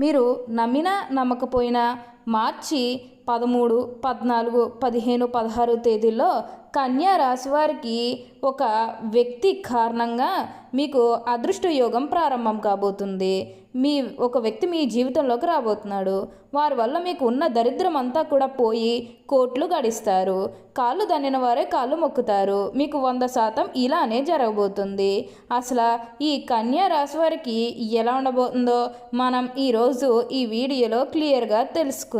మీరు నమ్మినా నమ్మకపోయినా మార్చి పదమూడు పద్నాలుగు పదిహేను పదహారు తేదీల్లో కన్యా రాశి వారికి ఒక వ్యక్తి కారణంగా మీకు అదృష్ట యోగం ప్రారంభం కాబోతుంది. మీ ఒక వ్యక్తి మీ జీవితంలోకి రాబోతున్నాడు. వారి వల్ల మీకు ఉన్న దరిద్రం అంతా కూడా పోయి కోట్లు గడిస్తారు. కాళ్ళు దన్నిన వారే కాళ్ళు మొక్కుతారు. మీకు వంద శాతం ఇలానే జరగబోతుంది. అసలు ఈ కన్యా రాశి వారికి ఎలా ఉండబోతుందో మనం ఈరోజు ఈ వీడియోలో క్లియర్గా తెలుసుకుందాం.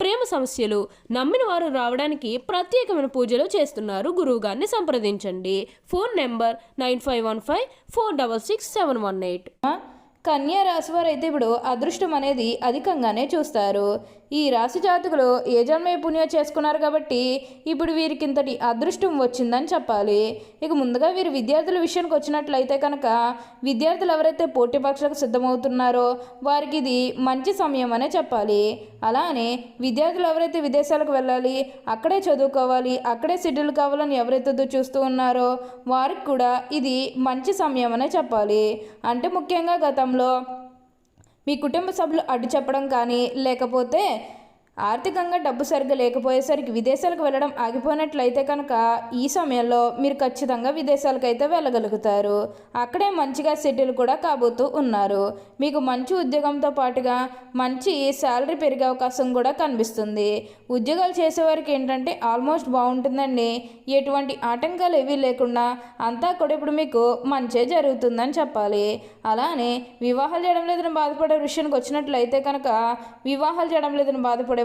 ప్రేమ సమస్యలు నమ్మిన వారు రావడానికి ప్రత్యేకమైన పూజలు చేస్తున్నారు. గురువుగారిని సంప్రదించండి. Phone number nine five one five four double six seven one eight. కన్యా రాశి వారు అయితే ఇప్పుడు అదృష్టం అనేది అధికంగానే చూస్తారు. ఈ రాశి జాతకులు ఏ జన్మే పుణ్యం చేసుకున్నారు కాబట్టి ఇప్పుడు వీరికి ఇంతటి అదృష్టం వచ్చిందని చెప్పాలి. ఇక ముందుగా వీరు విద్యార్థుల విషయానికి వచ్చినట్లయితే కనుక విద్యార్థులు ఎవరైతే పోటీ పరీక్షలకు సిద్ధమవుతున్నారో వారికి ఇది మంచి సమయం అనే చెప్పాలి. అలానే విద్యార్థులు ఎవరైతే విదేశాలకు వెళ్ళాలి అక్కడే చదువుకోవాలి అక్కడే సెటిల్ కావాలని ఎవరైతే చూస్తూ ఉన్నారో వారికి కూడా ఇది మంచి సమయం అనే చెప్పాలి. అంటే ముఖ్యంగా గతంలో మీ కుటుంబ సభ్యులు అడ్డు చెప్పడం కానీ లేకపోతే ఆర్థికంగా డబ్బు సరిగ్గా లేకపోయేసరికి విదేశాలకు వెళ్ళడం ఆగిపోయినట్లయితే కనుక ఈ సమయంలో మీరు ఖచ్చితంగా విదేశాలకు అయితే వెళ్ళగలుగుతారు. అక్కడే మంచిగా సెటిల్ కూడా కాబోతూ ఉన్నారు. మీకు మంచి ఉద్యోగంతో పాటుగా మంచి శాలరీ పెరిగే అవకాశం కూడా కనిపిస్తుంది. ఉద్యోగాలు చేసేవారికి ఏంటంటే ఆల్మోస్ట్ బాగుంటుందండి. ఎటువంటి ఆటంకాలు ఏవీ లేకుండా అంతా కూడా ఇప్పుడు మీకు మంచే జరుగుతుందని చెప్పాలి. అలానే వివాహాలు చేయడం లేదని బాధపడే విషయానికి వచ్చినట్లయితే కనుక వివాహాలు చేయడం లేదని బాధపడే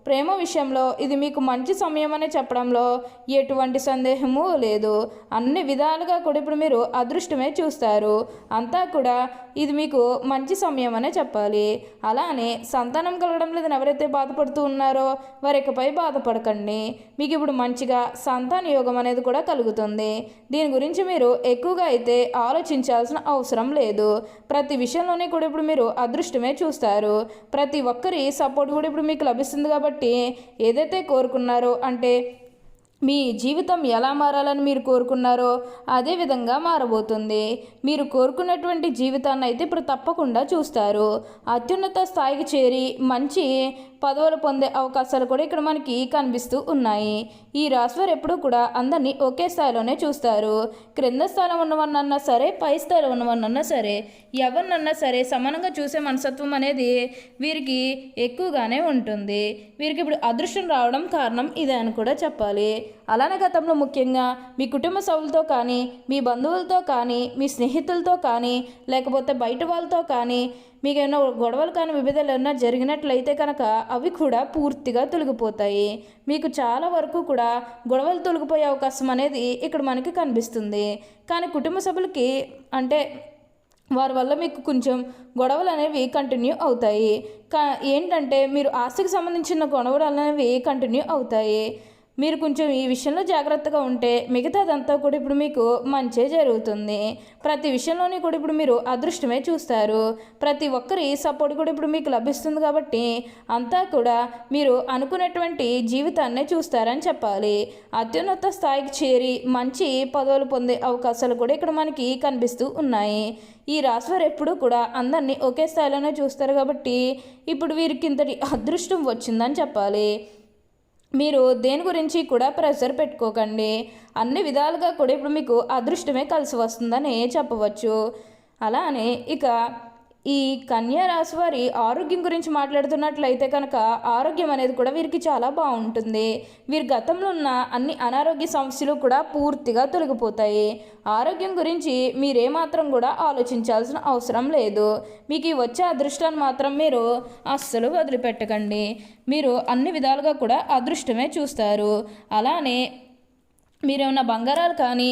ప్రేమ విషయంలో ఇది మీకు మంచి సమయం అనే చెప్పడంలో ఎటువంటి సందేహము లేదు. అన్ని విధాలుగా కూడా ఇప్పుడు మీరు అదృష్టమే చూస్తారు. అంతా కూడా ఇది మీకు మంచి సమయం అనే చెప్పాలి. అలానే సంతానం కలగడం లేదని ఎవరైతే బాధపడుతూ ఉన్నారో వారి ఇకపై బాధపడకండి. మీకు ఇప్పుడు మంచిగా సంతాన యోగం అనేది కూడా కలుగుతుంది. దీని గురించి మీరు ఎక్కువగా అయితే ఆలోచించాల్సిన అవసరం లేదు. ప్రతి విషయంలోనే కూడా ఇప్పుడు మీరు అదృష్టమే చూస్తారు. ప్రతి ఒక్కరి సపోర్ట్ కూడా ఇప్పుడు మీకు లభిస్తుంది కాబట్టి ఏదైతే కోరుకున్నారో అంటే మీ జీవితం ఎలా మారాలని మీరు కోరుకున్నారో అదే విధంగా మారబోతుంది. మీరు కోరుకున్నటువంటి జీవితాన్ని అయితే ఇప్పుడు తప్పకుండా చూస్తారు. అత్యున్నత స్థాయికి చేరి మంచి పదవులు పొందే అవకాశాలు కూడా ఇక్కడ మనకి కనిపిస్తూ ఉన్నాయి. ఈ రాశివారు ఎప్పుడూ కూడా అందరినీ ఒకే స్థాయిలోనే చూస్తారు. క్రింద స్థాయిలో ఉన్నవన్నన్నా సరే పై స్థాయిలో ఉన్నవన్నన్నా సరే ఎవరినన్నా సరే సమానంగా చూసే మనసత్వం అనేది వీరికి ఎక్కువగానే ఉంటుంది. వీరికి ఇప్పుడు అదృష్టం రావడం కారణం ఇదే అని కూడా చెప్పాలి. అలానే గతంలో ముఖ్యంగా మీ కుటుంబ సభ్యులతో కానీ మీ బంధువులతో కానీ మీ స్నేహితులతో కానీ లేకపోతే బయట వాళ్ళతో కానీ మీకు ఏమైనా గొడవలు కానీ విభేదాలు ఏమైనా జరిగినట్లయితే కనుక అవి కూడా పూర్తిగా తొలగిపోతాయి. మీకు చాలా వరకు కూడా గొడవలు తొలగిపోయే అవకాశం అనేది ఇక్కడ మనకి కనిపిస్తుంది. కానీ కుటుంబ సభ్యులకి అంటే వారి వల్ల మీకు కొంచెం గొడవలు అనేవి కంటిన్యూ అవుతాయి. కా ఏంటంటే మీరు ఆస్తికి సంబంధించిన గొడవలు అనేవి కంటిన్యూ అవుతాయి. మీరు కొంచెం ఈ విషయంలో జాగ్రత్తగా ఉంటే మిగతాదంతా కూడా ఇప్పుడు మీకు మంచే జరుగుతుంది. ప్రతి విషయంలోని కూడా ఇప్పుడు మీరు అదృష్టమే చూస్తారు. ప్రతి ఒక్కరి సపోర్ట్ కూడా ఇప్పుడు మీకు లభిస్తుంది కాబట్టి అంతా కూడా మీరు అనుకున్నటువంటి జీవితాన్నే చూస్తారని చెప్పాలి. అత్యున్నత స్థాయికి చేరి మంచి పదవులు పొందే అవకాశాలు కూడా ఇక్కడ మనకి కనిపిస్తూ ఉన్నాయి. ఈ రాశివారు ఎప్పుడూ కూడా అందరినీ ఒకే స్థాయిలోనే చూస్తారు కాబట్టి ఇప్పుడు వీరికి ఇంతటి అదృష్టం వచ్చిందని చెప్పాలి. మీరు దేని గురించి కూడా ప్రెషర్ పెట్టుకోకండి. అన్ని విధాలుగా కూడా ఇప్పుడు మీకు అదృష్టమే కలిసి వస్తుందని చెప్పవచ్చు. అలానే ఇక ఈ కన్యా రాశి వారి ఆరోగ్యం గురించి మాట్లాడుతున్నట్లయితే కనుక ఆరోగ్యం అనేది కూడా వీరికి చాలా బాగుంటుంది. వీరి గతంలో ఉన్న అన్ని అనారోగ్య సమస్యలు కూడా పూర్తిగా తొలగిపోతాయి. ఆరోగ్యం గురించి మీరేమాత్రం కూడా ఆలోచించాల్సిన అవసరం లేదు. మీకు ఈ వచ్చే అదృష్టాన్ని మాత్రం మీరు అస్సలు వదిలిపెట్టకండి. మీరు అన్ని విధాలుగా కూడా అదృష్టమే చూస్తారు. అలానే మీరేమన్నా బంగారాలు కానీ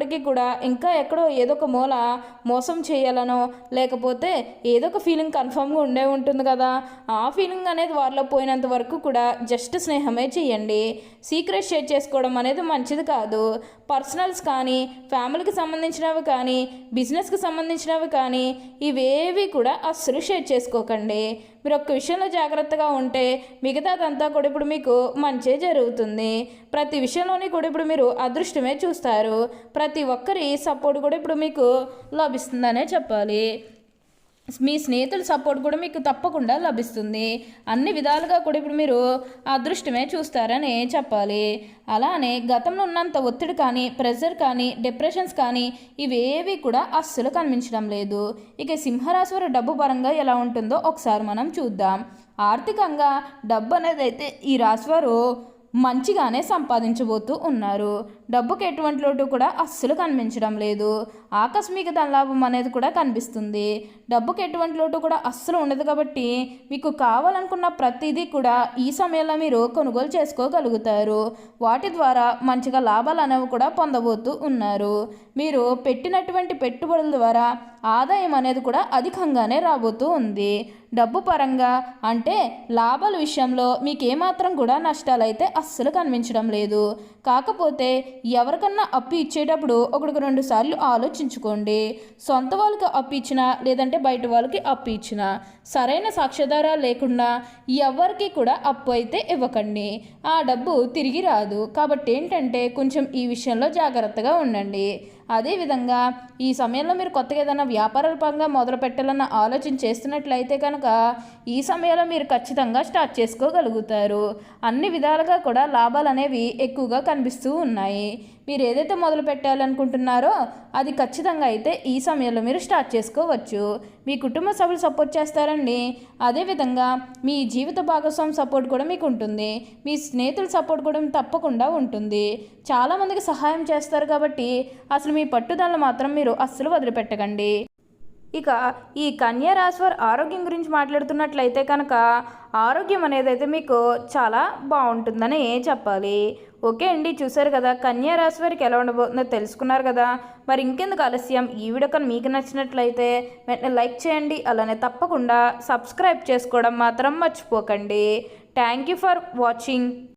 ఉన్నప్పటికీ కూడా ఇంకా ఎక్కడో ఏదో ఒక మూల మోసం చేయాలనో లేకపోతే ఏదో ఒక ఫీలింగ్ కన్ఫర్మ్గా ఉండే ఉంటుంది కదా. ఆ ఫీలింగ్ అనేది వారిలో పోయినంత వరకు కూడా జస్ట్ స్నేహమే చేయండి. సీక్రెట్ షేర్ చేసుకోవడం అనేది మంచిది కాదు. పర్సనల్స్ కానీ ఫ్యామిలీకి సంబంధించినవి కానీ బిజినెస్కి సంబంధించినవి కానీ ఇవేవి కూడా అస్సలు షేర్ చేసుకోకండి. మీరు ఒక్క విషయంలో జాగ్రత్తగా ఉంటే మిగతాదంతా కూడా ఇప్పుడు మీకు మంచే జరుగుతుంది. ప్రతి విషయంలోని కూడా ఇప్పుడు మీరు అదృష్టమే చూస్తారు. ప్రతి ఒక్కరి సపోర్ట్ కూడా ఇప్పుడు మీకు లభిస్తుందనే చెప్పాలి. మీ స్నేహితుల సపోర్ట్ కూడా మీకు తప్పకుండా లభిస్తుంది. అన్ని విధాలుగా కూడా ఇప్పుడు మీరు అదృష్టమే చూస్తారని చెప్పాలి. అలానే గతంలో ఉన్నంత ఒత్తిడి కానీ ప్రెషర్ కానీ డిప్రెషన్స్ కానీ ఇవేవి కూడా అస్సలు కనిపించడం లేదు. ఇక సింహరాశి వారి డబ్బు పరంగా ఎలా ఉంటుందో ఒకసారి మనం చూద్దాం. ఆర్థికంగా డబ్బు అనేది అయితే ఈ రాశివారు మంచిగానే సంపాదించబోతూ ఉన్నారు. డబ్బుకి ఎటువంటి లోటు కూడా అస్సలు కనిపించడం లేదు. ఆకస్మిక ధనలాభం అనేది కూడా కనిపిస్తుంది. డబ్బుకి ఎటువంటి లోటు కూడా అస్సలు ఉండదు కాబట్టి మీకు కావాలనుకున్న ప్రతిదీ కూడా ఈ సమయంలో మీరు కొనుగోలు చేసుకోగలుగుతారు. వాటి ద్వారా మంచిగా లాభాలు అనేవి కూడా పొందబోతూ ఉన్నారు. మీరు పెట్టినటువంటి పెట్టుబడుల ద్వారా ఆదాయం అనేది కూడా అధికంగానే రాబోతూ ఉంది. డబ్బు పరంగా అంటే లాభాల విషయంలో మీకు ఏమాత్రం కూడా నష్టాలు అయితే అస్సలు కనిపించడం లేదు. కాకపోతే ఎవరికన్నా అప్పు ఇచ్చేటప్పుడు ఒకటికి రెండు సార్లు ఆలోచించుకోండి. సొంత వాళ్ళకి అప్పు ఇచ్చినా లేదంటే బయట వాళ్ళకి అప్పు ఇచ్చినా సరైన సాక్ష్యాధారాలు లేకుండా ఎవరికి కూడా అప్పు అయితే ఇవ్వకండి. ఆ డబ్బు తిరిగి రాదు. కాబట్టి ఏంటంటే కొంచెం ఈ విషయంలో జాగ్రత్తగా ఉండండి. అదేవిధంగా ఈ సమయంలో మీరు కొత్తగా ఏదైనా వ్యాపార రూపంగా మొదలు పెట్టాలన్న ఆలోచన చేస్తున్నట్లయితే కనుక ఈ సమయంలో మీరు ఖచ్చితంగా స్టార్ట్ చేసుకోగలుగుతారు. అన్ని విధాలుగా కూడా లాభాలు అనేవి ఎక్కువగా కనిపిస్తూ ఉన్నాయి. మీరు ఏదైతే మొదలు పెట్టాలనుకుంటున్నారో అది ఖచ్చితంగా అయితే ఈ సమయంలో మీరు స్టార్ట్ చేసుకోవచ్చు. మీ కుటుంబ సభ్యులు సపోర్ట్ చేస్తారండి. అదేవిధంగా మీ జీవిత భాగస్వామి సపోర్ట్ కూడా మీకు ఉంటుంది. మీ స్నేహితుల సపోర్ట్ కూడా తప్పకుండా ఉంటుంది. చాలామందికి సహాయం చేస్తారు కాబట్టి అసలు మీ పట్టుదలను మాత్రం మీరు అస్సలు వదిలిపెట్టకండి. ఇక ఈ కన్యా రాశి వారి ఆరోగ్యం గురించి మాట్లాడుతున్నట్లయితే కనుక ఆరోగ్యం అనేది అయితే మీకు చాలా బాగుంటుందని చెప్పాలి. ఓకే అండి చూసారు కదా కన్యా రాశి వారికి ఎలా ఉండబోతుందో తెలుసుకున్నారు కదా. మరి ఇంకెందుకు ఆలస్యం? ఈ వీడియో కానీ మీకు నచ్చినట్లయితే వెంటనే లైక్ చేయండి అలానే తప్పకుండా సబ్స్క్రైబ్ చేసుకోవడం మాత్రం మర్చిపోకండి. Thank you for watching.